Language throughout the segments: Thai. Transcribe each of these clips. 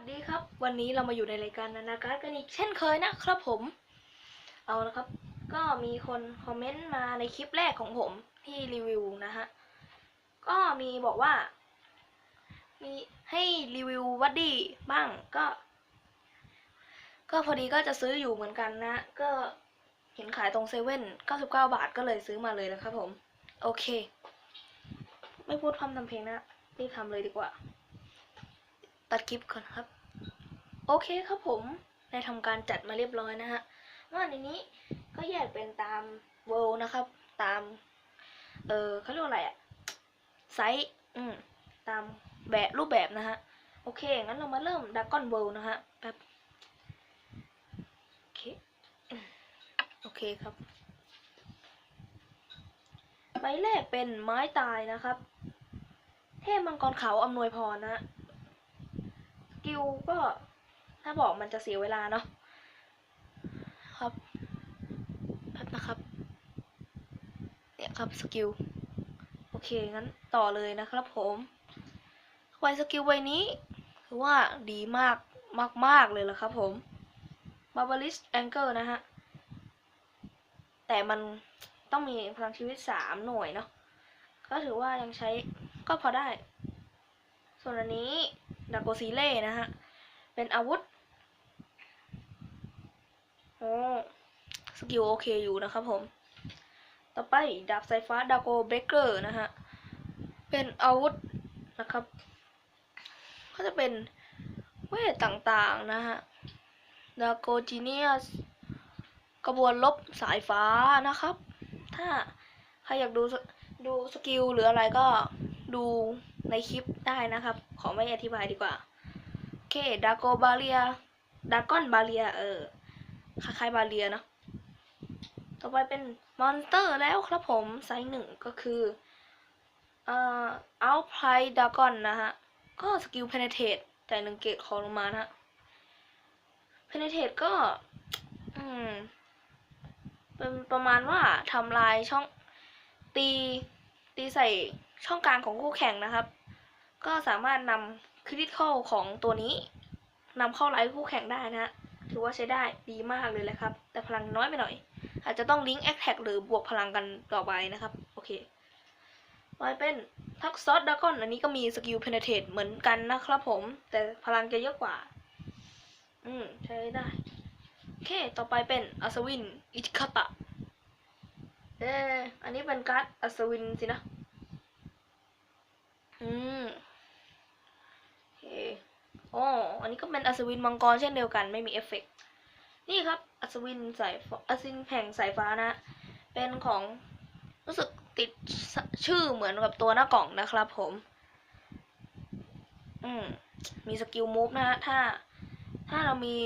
วัสดีครับ วันนี้เรามาอยู่ในรายการนานาการ์ดกันอีกเช่นเคยนะครับผม เอาละครับ ก็มีคนคอมเมนต์มาในคลิปแรกของผมที่รีวิวนะฮะ ก็มีบอกว่า มีให้รีวิววัดดี้บ้างก็ ก็พอดีก็จะซื้ออยู่เหมือนกันนะ ก็เห็นขายตรงเซเว่น99 บาทก็เลยซื้อมาเลยนะครับผม โอเค ไม่พูดพร่ำทำเพลงนะรีบทำเลยดีกว่า ตัดคลิปก่อนครับ โอเคครับผมได้ทำการจัดมาเรียบร้อยนะฮะว่าในนี้ก็แยกเป็นตามเวลนะครับ ตาม เออเขาเรียกว่าอะไรอะไซส์อืมตามแบบรูปแบบนะฮะ โอเค งั้นเรามาเริ่มดักก้อนเวลนะฮะแป๊บโอเคโอเคครับ ใบแรกเป็นไม้ตายนะครับ เทพมังกรขาวอำนวยพรนะ กิลก็ ถ้าบอกมันจะเสียเวลาเนาะครับแป๊บนะครับ เนี่ยครับสกิล โอเค งั้นต่อเลยนะครับผมไวสกิลใบนี้คือว่าดีมากมากๆเลยละครับผม b a r b a r i s Angle นะฮะ แต่มันต้องมีพลังชีวิตสามหน่วยเนาะก็ถือว่ายังใช้ก็พอได้ ส่วนอันนี้ ดาโกซีเล่นะฮะ เป็นอาวุธโอ้สกิลโอเคอยู่นะครับผม ต่อไปดาบสายฟ้าดาโกเบเกอร์นะฮะ เป็นอาวุธนะครับ ก็จะเป็นเวทต่างๆนะฮะ ดาโกจีเนียสกระบวนลบสายฟ้านะครับ ถ้าใครอยากดูดูสกิลหรืออะไรก็ดู ในคลิปได้นะครับ ขอไม่อธิบายดีกว่า โอเคดาโกบาเลียดากอนบาเลียเออคล้ายๆบาเลียเนาะต่อไปเป็นมอนสเตอร์แล้วครับผมไซส์หนึ่งก็คือเอ่ออัลไพร์ดากอนนะฮะ ก็สกิลเพนเทตแต่หนึ่งเกตคอลงมานะฮะเพนเทตก็ อืม เป็นประมาณว่าทำลายช่องตีตีใส่ ช่องกลางของคู่แข่งนะครับ ก็สามารถนำคริติคอลของตัวนี้นำเข้าไลฟ์คู่แข่งได้นะฮะถือว่าใช้ได้ดีมากเลยแหละครับ แต่พลังน้อยไปหน่อย อาจจะต้องลิงก์แอคแท็กหรือบวกพลังกันต่อไปนะครับ โอเคต่อไปเป็นทักซอสดากอนอันนี้ก็มีสกิลเพนเทตเหมือนกันนะครับผม แต่พลังจะเยอะกว่า อืม ใช้ได้ โอเค ต่อไปเป็นอัศวิน อิทิคาตะ เอออันนี้เป็นการ์ดอัศวินสินะ อืมโอเคอ๋ออันนี้ก็เป็นอัศวินมังกรเช่นเดียวกันไม่มีเอฟเฟกต์นี่ครับ อัศวินสายอัศวินแผงสายฟ้านะ เป็นของรู้สึกติดชื่อเหมือนกับตัวหน้ากล่องนะครับผม อืมมีสกิลมูฟนะฮะถ้า ถ้าเรามี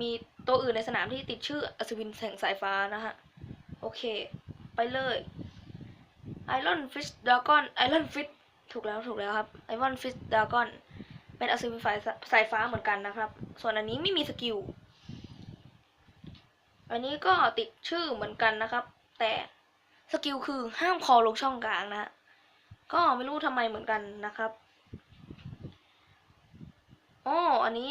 มีตัวอื่นในสนามที่ติดชื่ออัศวินแสงสายฟ้านะฮะ โอเค ไปเลยไอรอนฟิชดากอนไอรอนฟิช ถูกแล้วถูกแล้วครับไอรอนฟิชดากอนเป็นอัศวินสายสายฟ้าเหมือนกันนะครับ ส่วนอันนี้ไม่มีสกิล อันนี้ก็ติดชื่อเหมือนกันนะครับ แต่สกิลคือห้ามคอลงช่องกลางนะก็ไม่รู้ทำไมเหมือนกันนะครับอ๋ออันนี้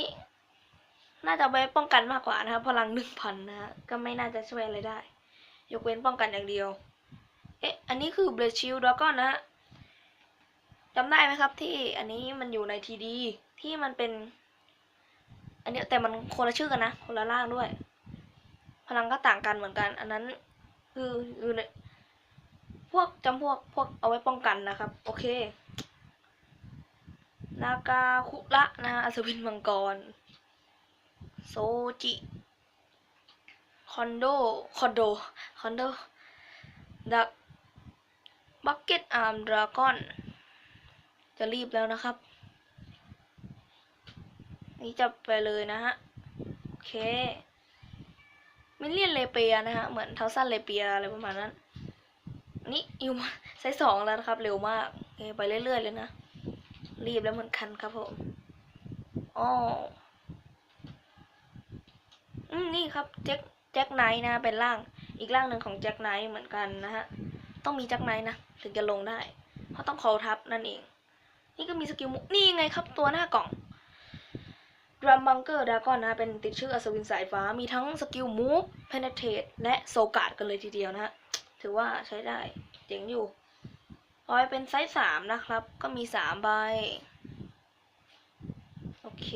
น่าจะไว้ป้องกันมากกว่านะครับพลังหนึ่งพันนะฮะก็ไม่น่าจะช่วยอะไรได้ ยกเว้นป้องกันอย่างเดียว เอ๊ะ อันนี้คือเบรชิลดราก้อนนะฮะ จำได้ไหมครับ ที่อันนี้มันอยู่ในทีดีที่มันเป็น อันนี้แต่มันคนละชื่อกันนะคนละร่างด้วย พลังก็ต่างกันเหมือนกัน อันนั้นคืออยู่ในพวกจำพวกพวกเอาไว้ป้องกันนะครับ โอเค นากาคุระนะฮะอัศวินมังกร โซจิคอนโดคอนโดคอนโดดักบักเก็ตอาร์มดราก้อน จะรีบแล้วนะครับ นี่จะไปเลยนะฮะ โอเคมิเลียนเลเปียนะฮะ เหมือนเทาสั้นเลเปียอะไรประมาณนั้น นี่อยู่มาไซส์สองแล้วนะครับ เร็วมากไปเรื่อยๆเลยนะ รีบแล้วเหมือนกันครับผมอ๋อนี่ครับแจ็คแจ็คไนท์นะเป็นร่างอีกร่างหนึ่งของแจ็คไนท์เหมือนกันนะฮะ ต้องมีแจ็คไนท์นะ ถึงจะลงได้ เพราะต้องคอทับนั่นเอง นี่ก็มีสกิลมุกนี่ไงครับตัวหน้ากล่องดรัมบังเกอร์ดากอนนะเป็นติดชื่ออัศวินสายฟ้ามีทั้งสกิลมูฟเพนเทตและโซกาดกันเลยทีเดียวนะฮะถือว่าใช้ได้เจ๋งอยู่ลอยเป็นไซส์สามนะครับ ก็มีสามใบ โอเค